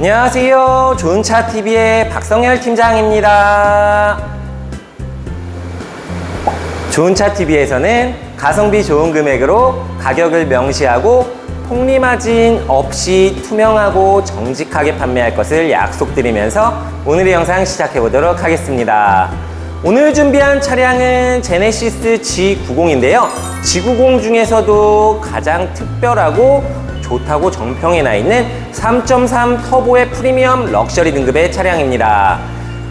안녕하세요. 좋은차TV의 박성열 팀장입니다. 좋은차TV에서는 가성비 좋은 금액으로 가격을 명시하고 폭리마진 없이 투명하고 정직하게 판매할 것을 약속드리면서 오늘의 영상 시작해 보도록 하겠습니다. 오늘 준비한 차량은 제네시스 G90인데요. G90 중에서도 가장 특별하고 좋다고 정평에 나 있는 3.3 터보의 프리미엄 럭셔리 등급의 차량입니다.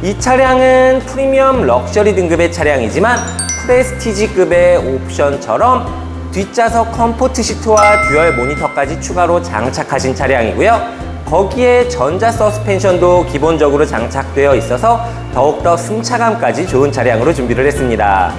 이 차량은 프리미엄 럭셔리 등급의 차량이지만 프레스티지급의 옵션처럼 뒷좌석 컴포트 시트와 듀얼 모니터까지 추가로 장착하신 차량이고요. 거기에 전자 서스펜션도 기본적으로 장착되어 있어서 더욱더 승차감까지 좋은 차량으로 준비를 했습니다.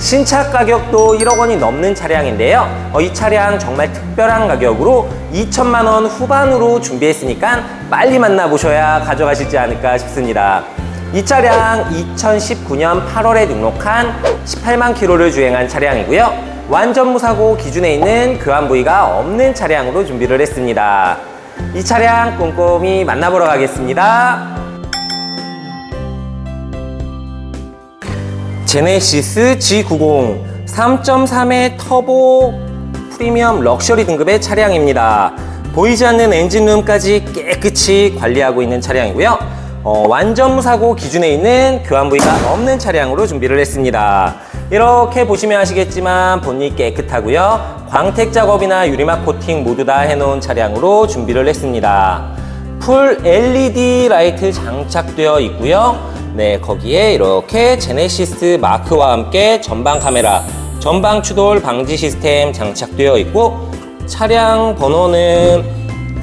신차 가격도 1억 원이 넘는 차량인데요. 어, 이 차량 정말 특별한 가격으로 2천만 원 후반으로 준비했으니까 빨리 만나보셔야 가져가시지 않을까 싶습니다. 이 차량 2019년 8월에 등록한 18만 킬로를 주행한 차량이고요. 완전 무사고 기준에 있는 교환 부위가 없는 차량으로 준비를 했습니다. 이 차량 꼼꼼히 만나보러 가겠습니다. 제네시스 G90 3.3의 터보 프리미엄 럭셔리 등급의 차량입니다. 보이지 않는 엔진룸까지 깨끗이 관리하고 있는 차량이고요. 어, 완전 무사고 기준에 있는 교환 부위가 없는 차량으로 준비를 했습니다. 이렇게 보시면 아시겠지만 본닛 깨끗하고요. 광택 작업이나 유리막 코팅 모두 다 해놓은 차량으로 준비를 했습니다. 풀 LED 라이트 장착되어 있고요. 네, 거기에 이렇게 제네시스 마크와 함께 전방 카메라, 전방 추돌 방지 시스템 장착되어 있고 차량 번호는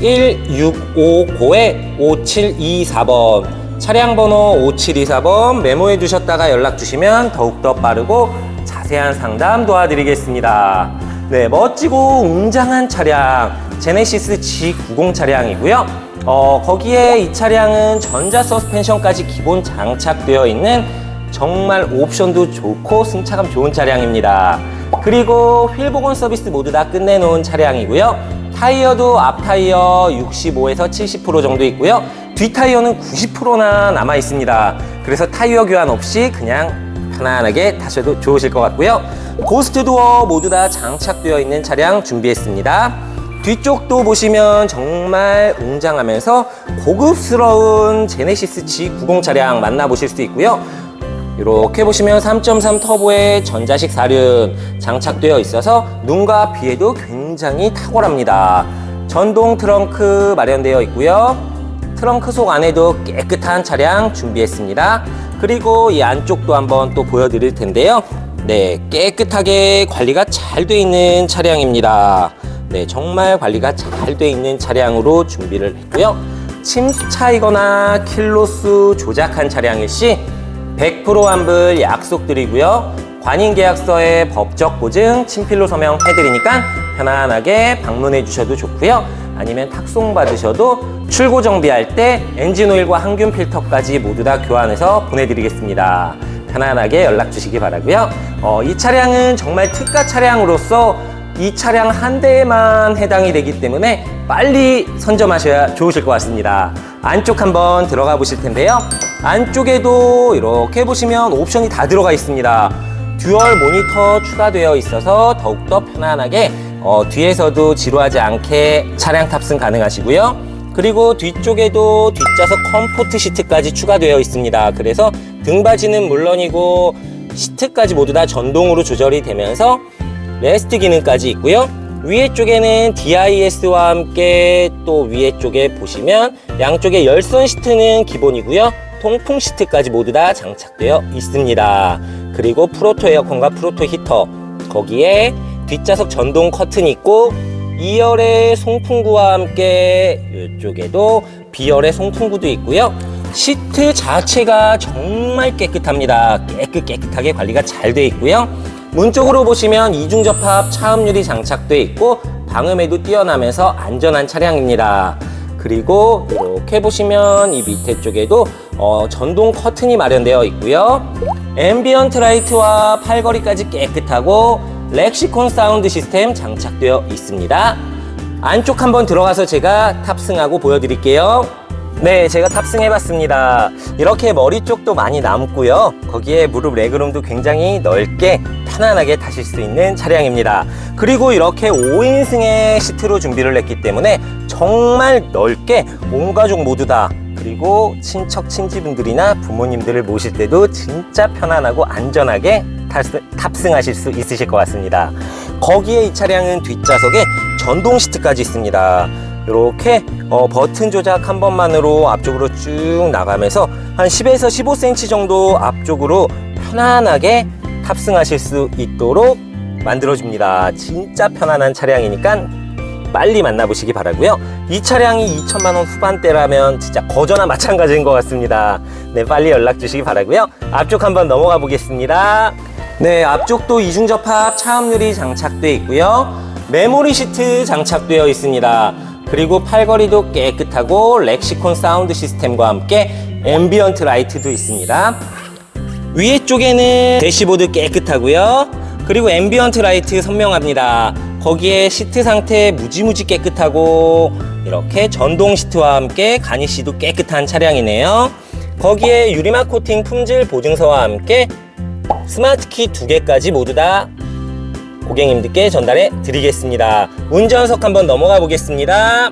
1659에 5724번 차량 번호 5724번 메모해 두셨다가 연락 주시면 더욱더 빠르고 자세한 상담 도와드리겠습니다. 네, 멋지고 웅장한 차량 제네시스 G90 차량이고요. 어, 거기에 이 차량은 전자 서스펜션까지 기본 장착되어 있는 정말 옵션도 좋고 승차감 좋은 차량입니다. 그리고 휠 복원 서비스 모두 다 끝내놓은 차량이고요. 타이어도 앞 타이어 65에서 70% 정도 있고요. 뒷 타이어는 90%나 남아 있습니다. 그래서 타이어 교환 없이 그냥 편안하게 타셔도 좋으실 것 같고요. 고스트 도어 모두 다 장착되어 있는 차량 준비했습니다. 뒤쪽도 보시면 정말 웅장하면서 고급스러운 제네시스 G90 차량 만나보실 수 있고요. 이렇게 보시면 3.3 터보의 전자식 사륜 장착되어 있어서 눈과 귀에도 굉장히 탁월합니다. 전동 트렁크 마련되어 있고요. 트렁크 속 안에도 깨끗한 차량 준비했습니다. 그리고 이 안쪽도 한번 또 보여드릴 텐데요. 네, 깨끗하게 관리가 잘 돼 있는 차량입니다. 네, 정말 관리가 잘 돼 있는 차량으로 준비를 했고요. 침수 차이거나 킬로수 조작한 차량일 시 100% 환불 약속드리고요. 관인 계약서에 법적 보증, 친필로 서명해드리니까 편안하게 방문해 주셔도 좋고요. 아니면 탁송 받으셔도 출고 정비할 때 엔진 오일과 항균 필터까지 모두 다 교환해서 보내드리겠습니다. 편안하게 연락 주시기 바라고요. 어, 이 차량은 정말 특가 차량으로서 이 차량 한 대에만 해당이 되기 때문에 빨리 선점하셔야 좋으실 것 같습니다. 안쪽 한번 들어가 보실 텐데요. 안쪽에도 이렇게 보시면 옵션이 다 들어가 있습니다. 듀얼 모니터 추가되어 있어서 더욱더 편안하게 어, 뒤에서도 지루하지 않게 차량 탑승 가능하시고요. 그리고 뒤쪽에도 뒷좌석 컴포트 시트까지 추가되어 있습니다. 그래서 등받이는 물론이고 시트까지 모두 다 전동으로 조절이 되면서 레스트 기능까지 있고요. 위에 쪽에는 DIS와 함께 또 위에 쪽에 보시면 양쪽에 열선 시트는 기본이고요. 통풍 시트까지 모두 다 장착되어 있습니다. 그리고 프로토 에어컨과 프로토 히터 거기에 뒷좌석 전동 커튼이 있고 2열의 송풍구와 함께 이쪽에도 B열의 송풍구도 있고요. 시트 자체가 정말 깨끗합니다. 깨끗 깨끗하게 관리가 잘 돼 있고요. 문 쪽으로 보시면 이중 접합 차음유리 장착돼 있고 방음에도 뛰어나면서 안전한 차량입니다. 그리고 이렇게 보시면 이 밑에 쪽에도 어, 전동 커튼이 마련되어 있고요. 앰비언트 라이트와 팔걸이까지 깨끗하고 렉시콘 사운드 시스템 장착되어 있습니다. 안쪽 한번 들어가서 제가 탑승하고 보여드릴게요. 네, 제가 탑승해봤습니다. 이렇게 머리 쪽도 많이 남고요. 거기에 무릎 레그룸도 굉장히 넓게 편안하게 타실 수 있는 차량입니다. 그리고 이렇게 5인승의 시트로 준비를 했기 때문에 정말 넓게 온 가족 모두 다 그리고 친척 친지분들이나 부모님들을 모실 때도 진짜 편안하고 안전하게 탑승, 탑승하실 수 있으실 것 같습니다. 거기에 이 차량은 뒷좌석에 전동 시트까지 있습니다. 이렇게 어, 버튼 조작 한 번만으로 앞쪽으로 쭉 나가면서 한 10에서 15cm 정도 앞쪽으로 편안하게 탑승하실 수 있도록 만들어줍니다. 진짜 편안한 차량이니까 빨리 만나보시기 바라고요. 이 차량이 2천만 원 후반대라면 진짜 거저나 마찬가지인 것 같습니다. 네, 빨리 연락 주시기 바라고요. 앞쪽 한번 넘어가 보겠습니다. 네, 앞쪽도 이중 접합 차음유리 장착되어 있고요. 메모리 시트 장착되어 있습니다. 그리고 팔걸이도 깨끗하고 렉시콘 사운드 시스템과 함께 앰비언트 라이트도 있습니다. 위에 쪽에는 대시보드 깨끗하고요. 그리고 앰비언트 라이트 선명합니다. 거기에 시트 상태 무지무지 깨끗하고 이렇게 전동 시트와 함께 가니쉬도 깨끗한 차량이네요. 거기에 유리막 코팅 품질 보증서와 함께 스마트 키 두 개까지 모두 다 고객님들께 전달해 드리겠습니다. 운전석 한번 넘어가 보겠습니다.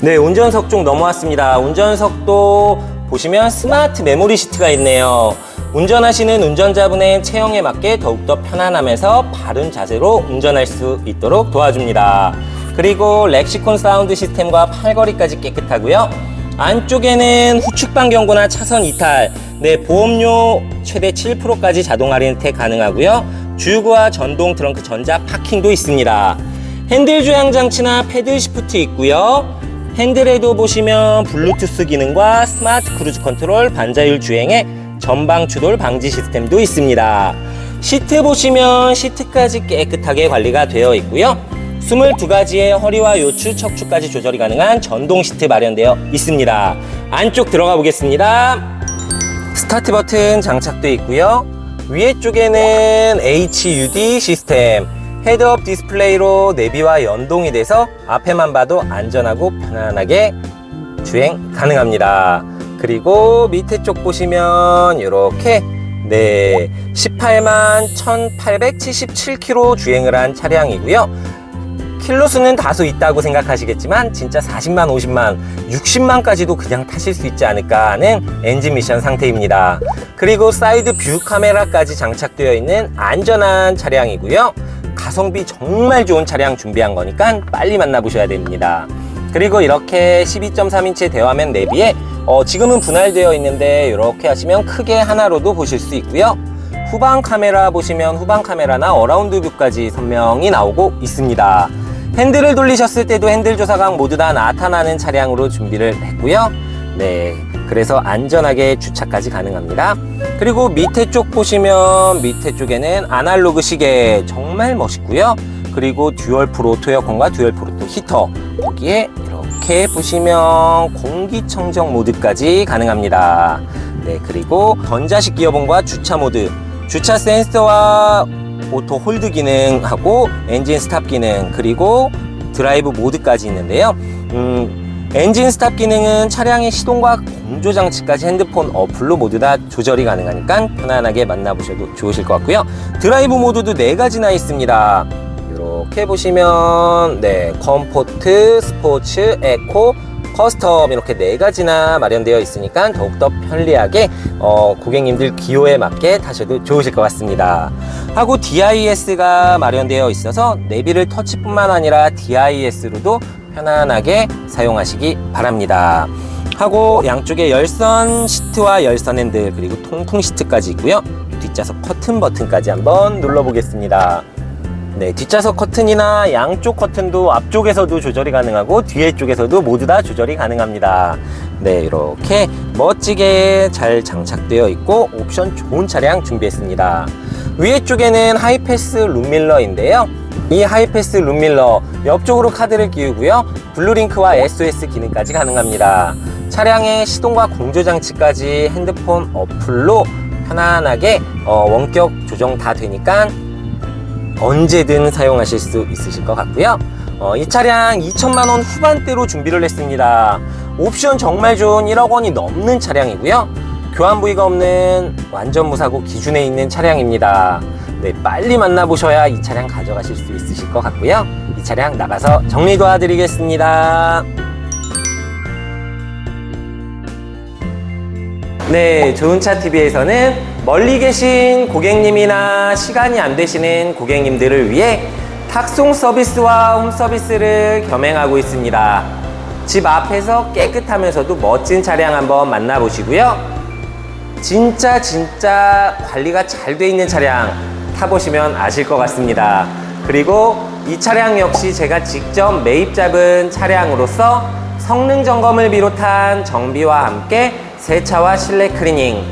네, 운전석 쪽 넘어왔습니다. 운전석도 보시면 스마트 메모리 시트가 있네요. 운전하시는 운전자분의 체형에 맞게 더욱더 편안하면서 바른 자세로 운전할 수 있도록 도와줍니다. 그리고 렉시콘 사운드 시스템과 팔걸이까지 깨끗하고요. 안쪽에는 후측방 경고나 차선 이탈, 네, 보험료 최대 7%까지 자동 할인 혜택 가능하고요. 주유구와 전동 트렁크 전자 파킹도 있습니다. 핸들 조향 장치나 패들 시프트 있고요. 핸들에도 보시면 블루투스 기능과 스마트 크루즈 컨트롤 반자율 주행에 전방 추돌 방지 시스템도 있습니다. 시트 보시면 시트까지 깨끗하게 관리가 되어 있고요. 22가지의 허리와 요추, 척추까지 조절이 가능한 전동 시트 마련되어 있습니다. 안쪽 들어가 보겠습니다. 스타트 버튼 장착되어 있고요. 위에 쪽에는 HUD 시스템, 헤드업 디스플레이로 내비와 연동이 돼서 앞에만 봐도 안전하고 편안하게 주행 가능합니다. 그리고 밑에 쪽 보시면 이렇게 네 18만 1,877km 주행을 한 차량이고요. 킬로수는 다소 있다고 생각하시겠지만 진짜 40만, 50만, 60만까지도 그냥 타실 수 있지 않을까 하는 엔진 미션 상태입니다. 그리고 사이드 뷰 카메라까지 장착되어 있는 안전한 차량이고요. 가성비 정말 좋은 차량 준비한 거니까 빨리 만나보셔야 됩니다. 그리고 이렇게 12.3인치 대화면 내비에 어, 지금은 분할되어 있는데 이렇게 하시면 크게 하나로도 보실 수 있고요. 후방 카메라 보시면 후방 카메라나 어라운드 뷰까지 선명히 나오고 있습니다. 핸들을 돌리셨을 때도 핸들 조사각 모두 다 나타나는 차량으로 준비를 했고요. 네. 그래서 안전하게 주차까지 가능합니다. 그리고 밑에 쪽 보시면 밑에 쪽에는 아날로그 시계 정말 멋있고요. 그리고 듀얼 프로 오토에어컨과 듀얼 프로 토 히터 거기에 이렇게 보시면 공기청정 모드까지 가능합니다. 네, 그리고 전자식 기어봉과 주차 모드, 주차 센서와 오토 홀드 기능하고 엔진 스탑 기능 그리고 드라이브 모드까지 있는데요. 음, 엔진 스탑 기능은 차량의 시동과 공조 장치까지 핸드폰 어플로 모두 다 조절이 가능하니까 편안하게 만나보셔도 좋으실 것 같고요. 드라이브 모드도 네 가지나 있습니다. 이렇게 보시면 네 컴포트, 스포츠, 에코, 커스텀 이렇게 네 가지나 마련되어 있으니까 더욱더 편리하게 어, 고객님들 기호에 맞게 타셔도 좋으실 것 같습니다. 하고 DIS가 마련되어 있어서 내비를 터치뿐만 아니라 DIS로도 편안하게 사용하시기 바랍니다. 하고 양쪽에 열선 시트와 열선 핸들 그리고 통풍 시트까지 있고요. 뒷좌석 커튼 버튼까지 한번 눌러보겠습니다. 네, 뒷좌석 커튼이나 양쪽 커튼도 앞쪽에서도 조절이 가능하고 뒤에 쪽에서도 모두 다 조절이 가능합니다. 네, 이렇게 멋지게 잘 장착되어 있고 옵션 좋은 차량 준비했습니다. 위에 쪽에는 하이패스 룸밀러인데요. 이 하이패스 룸밀러 옆쪽으로 카드를 끼우고요. 블루링크와 SOS 기능까지 가능합니다. 차량의 시동과 공조 장치까지 핸드폰 어플로 편안하게 어, 원격 조정 다 되니까 언제든 사용하실 수 있으실 것 같고요. 어, 이 차량 2천만 원 후반대로 준비를 했습니다. 옵션 정말 좋은 1억 원이 넘는 차량이고요. 교환 부위가 없는 완전 무사고 기준에 있는 차량입니다. 네, 빨리 만나보셔야 이 차량 가져가실 수 있으실 것 같고요. 이 차량 나가서 정리 도와드리겠습니다. 네, 좋은차 TV에서는 멀리 계신 고객님이나 시간이 안 되시는 고객님들을 위해 탁송 서비스와 홈 서비스를 겸행하고 있습니다. 집 앞에서 깨끗하면서도 멋진 차량 한번 만나보시고요. 진짜 진짜 관리가 잘 돼 있는 차량 타보시면 아실 것 같습니다. 그리고 이 차량 역시 제가 직접 매입 잡은 차량으로서 성능 점검을 비롯한 정비와 함께 세차와 실내 클리닝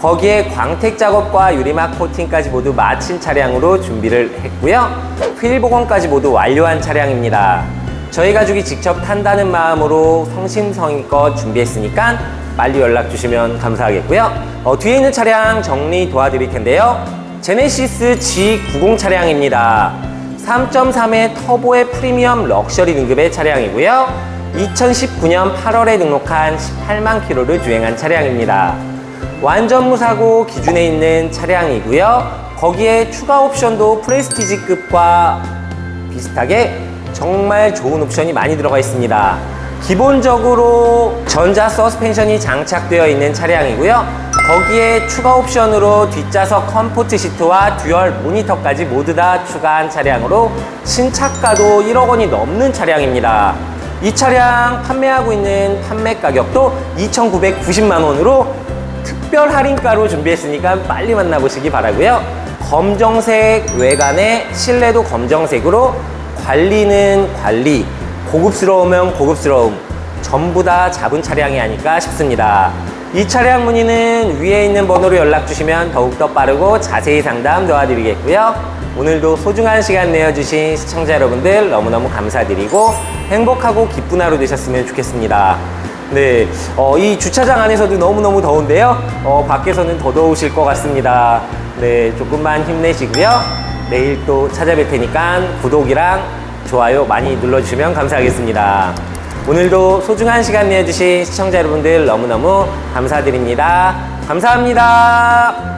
거기에 광택 작업과 유리막 코팅까지 모두 마친 차량으로 준비를 했고요. 휠 복원까지 모두 완료한 차량입니다. 저희 가족이 직접 탄다는 마음으로 성심성의껏 준비했으니까 빨리 연락 주시면 감사하겠고요. 어, 뒤에 있는 차량 정리 도와드릴 텐데요. 제네시스 G90 차량입니다. 3.3의 터보의 프리미엄 럭셔리 등급의 차량이고요. 2019년 8월에 등록한 18만 킬로를 주행한 차량입니다. 완전 무사고 기준에 있는 차량이고요. 거기에 추가 옵션도 프레스티지급과 비슷하게 정말 좋은 옵션이 많이 들어가 있습니다. 기본적으로 전자 서스펜션이 장착되어 있는 차량이고요. 거기에 추가 옵션으로 뒷좌석 컴포트 시트와 듀얼 모니터까지 모두 다 추가한 차량으로 신차가도 1억 원이 넘는 차량입니다. 이 차량 판매하고 있는 판매 가격도 2,990만 원으로 특별 할인가로 준비했으니까 빨리 만나보시기 바라고요. 검정색 외관에 실내도 검정색으로 관리는 관리, 고급스러우면 고급스러움, 전부 다 잡은 차량이 아닐까 싶습니다. 이 차량 문의는 위에 있는 번호로 연락 주시면 더욱더 빠르고 자세히 상담 도와드리겠고요. 오늘도 소중한 시간 내어주신 시청자 여러분들 너무너무 감사드리고 행복하고 기쁜 하루 되셨으면 좋겠습니다. 네, 어, 이 주차장 안에서도 너무너무 더운데요. 어, 밖에서는 더 더우실 것 같습니다. 네, 조금만 힘내시고요. 내일 또 찾아뵐 테니까 구독이랑 좋아요 많이 눌러주시면 감사하겠습니다. 오늘도 소중한 시간 내주신 시청자 여러분들 너무너무 감사드립니다. 감사합니다.